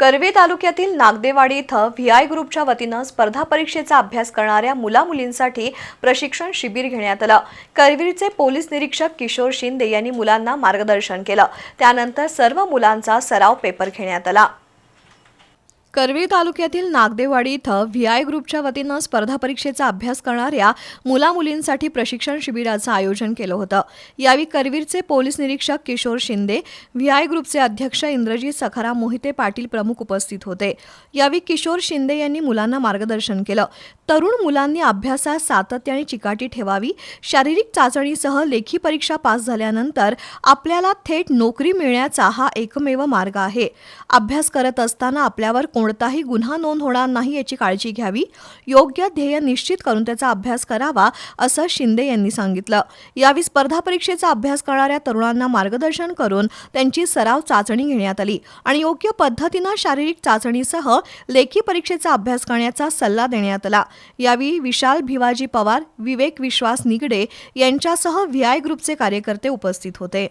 करवी तालुक्यातील नागदेवाडी इथं V I ग्रुपच्या वतीनं स्पर्धा परीक्षेचा अभ्यास करणाऱ्या मुलामुलींसाठी प्रशिक्षण शिबिर घेण्यात आलं. करवीरचे पोलीस निरीक्षक किशोर शिंदे यांनी मुलांना मार्गदर्शन केलं. त्यानंतर सर्व मुलांचा सराव पेपर घेण्यात आला. करवीर तालुक्यातील नागदेवाडी इथं व्ही आय ग्रुपच्या वतीनं स्पर्धा परीक्षेचा अभ्यास करणाऱ्या मुलामुलींसाठी प्रशिक्षण शिबिराचं आयोजन केलं होतं. यावेळी करवीरचे पोलीस निरीक्षक किशोर शिंदे व्ही आय ग्रुपचे अध्यक्ष इंद्रजीत सखाराम मोहिते पाटील प्रमुख उपस्थित होते. यावेळी किशोर शिंदे यांनी मुलांना मार्गदर्शन केलं. तरुण मुलांनी अभ्यासात सातत्य आणि चिकाटी ठेवावी शारीरिक चाचणीसह लेखी परीक्षा पास झाल्यानंतर आपल्याला थेट नोकरी मिळण्याचा हा एकमेव मार्ग आहे. अभ्यास करत असताना आपल्यावर कोणताही गुन्हा नोंद होणार नाही याची काळजी घ्यावी. योग्य ध्येय निश्चित करून त्याचा अभ्यास करावा असं शिंदे यांनी सांगितलं. यावेळी स्पर्धा परीक्षेचा अभ्यास करणाऱ्या तरुणांना मार्गदर्शन करून त्यांची सराव चाचणी घेण्यात आली आणि योग्य पद्धतीनं शारीरिक चाचणीसह लेखी परीक्षेचा अभ्यास करण्याचा सल्ला देण्यात आला. यावेळी विशाल भिवाजी पवार विवेक विश्वास निगडे यांच्यासह व्ही आय ग्रुपचे कार्यकर्ते उपस्थित होते.